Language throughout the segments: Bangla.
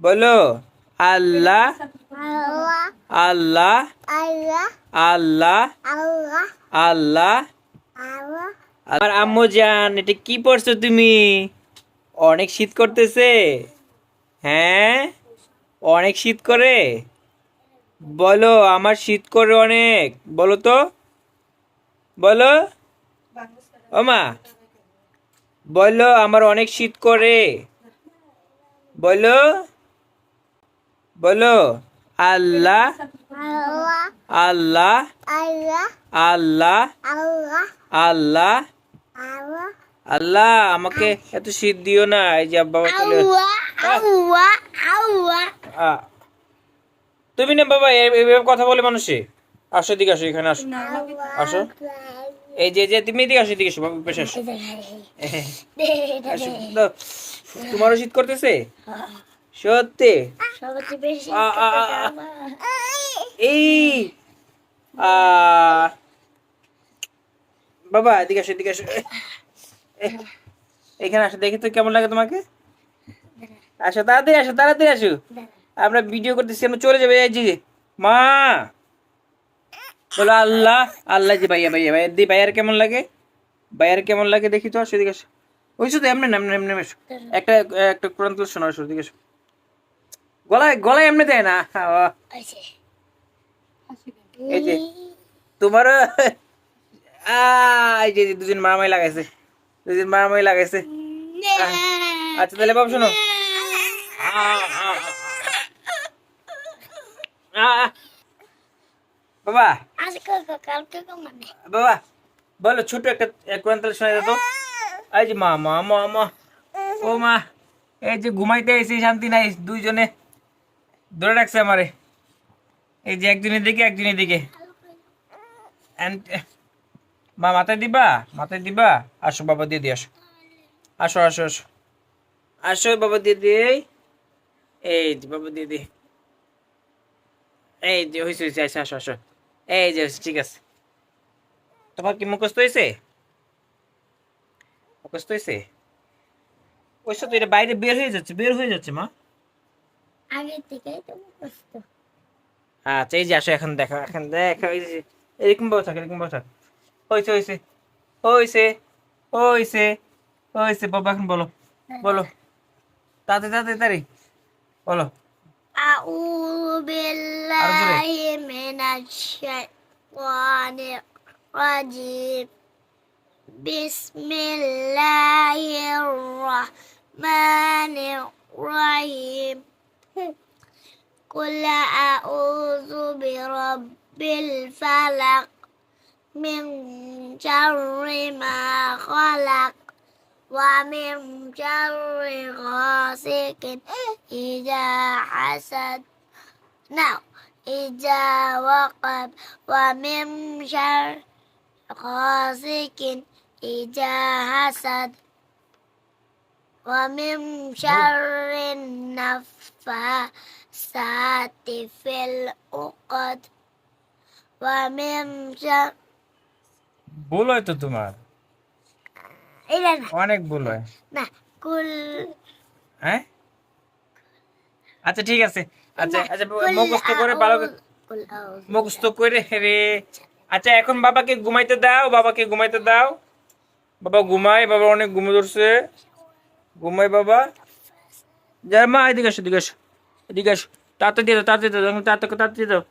বলো, আল্লাহ আল্লাহ আল্লাহ আল্লাহ। আমার আম্মু জান, এটা কি পড়ছো তুমি? অনেক শীত করতেছে। হ্যাঁ? অনেক শীত করে? বলো, আমার শীত করে অনেক। বলো তো। বলো। ওমা, বলো, আমার অনেক শীত করে। বলো। বলো আল্লাহ আল্লাহ আল্লাহ আল্লাহ আল্লাহ আমাকে এত শীত দিও না এই যে বাবা চলে তুমি না বাবা এভাবে কথা বলে মানুষে আসো দিকে আসো এখানে আসো আসো এই যে যে তুমি এদিকে আসো এদিকে আসো বাবা পেশে আসো তোমারও শীত করতেছে সত্যি। এই বাবা এদিকে আসো এদিকে আসো এখানে আসো দেখি তো কেমন লাগে তোমাকে আসো তাড়াতাড়ি আসো তাড়াতাড়ি আসো আমরা ভিডিও করতেছি আমরা চলে যাবে এই যে মা বলো আল্লাহ আল্লাহ যে ভাইয়া ভাইয়া ভাইয়া দি ভাইয়ার কেমন লাগে ভাইয়ার কেমন লাগে দেখি তো আসো এদিকে আসো ওই শুধু এমনি না এমনি এমনি এসো একটা একটা কোরআন তুল শোনো আসো এদিকে আসো গলায় গলায় এমনি দেয় না? এই যে। তোমার এই যে দুজন মারামারি লাগাইছে। দুজন মারামারি লাগাইছে। আচ্ছা তাহলে বাবু শোনো। বাবা। মানে। বাবা বলো ছোট একটা এক কোরআন তাহলে শোনা যেত। এই যে মা মা মা মা। ও মা এই যে ঘুমাইতে এসে শান্তি নাই দুইজনে। ধরে রাখছে আমারে। এই যে একজনের দিকে একজনের দিকে। মা, মাথায় দিবা? মাথায় দিবা? আসো বাবা, দিয়ে দিয়ে আসো। আসো আসো আসো। আসো বাবা, দিয়ে দিয়ে। এই যে বাবা, দিয়ে দিয়ে। এই যে হয়েছে হয়েছে আসো আসো আসো। এই যে ঠিক আছে। তোমার কি মুখস্থ হয়েছে মুখস্থ হয়েছে ওইসব তো এটা বাইরে বের হয়ে যাচ্ছে, বের হয়ে যাচ্ছে, মা। আগে থেকে তো মুখস্থ আচ্ছা এই যে আসো এখন দেখো এখন দেখো এই যে এরকম ভাবে থাক এরকম ভাবে থাক হয়েছে হয়েছে হয়েছে হয়েছে হয়েছে বাবা এখন বলো বলো তাড়াতাড়ি তাড়াতাড়ি তাড়াতাড়ি বলো أعوذ بالله من الشيطان الرجيم بسم الله الرحمن الرحيم قل أعوذ برب الفلق من شر ما خلق ومن شر غاسق إذا حسد now إذا وقب ومن شر غاسق إذا حسد ومن شر النفاسات في العقد ومن شر ভুল হয় তো তোমার إلى অনেক ভুল হয় না কুল হ্যাঁ আচ্ছা ঠিক আছে আচ্ছা আচ্ছা মুখস্থ করে ভালো করে- কুল আউযু মুখস্থ করে রে আচ্ছা এখন বাবাকে ঘুমাইতে দাও বাবাকে ঘুমাইতে দাও বাবা ঘুমায় বাবা অনেক ঘুমে ধরছে ঘুমাই বাবা। যা মা এদিকে আসো এদিকে আসো এদিকে আসো তাতে দিয়ে দাও তাতে দিয়ে দাও তাতে তাতে দিয়ে দাও।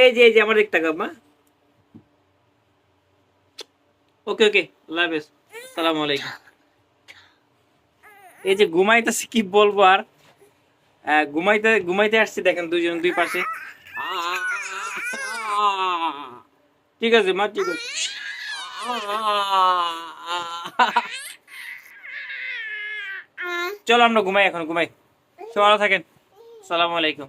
এই যে এই যে আমার ওকে ওকে আল্লাহ হাফেজ। আসসালামু আলাইকুম। এই যে ঘুমাইতেছে, কি বলব আর? ঘুমাইতে ঘুমাইতে আসছে, দেখেন দুইজন দুই পাশে। ঠিক আছে, মা, ঠিক আছে। চলো আমরা ঘুমাই এখন, ঘুমাই। সবাই থাকেন। সালামু আলাইকুম।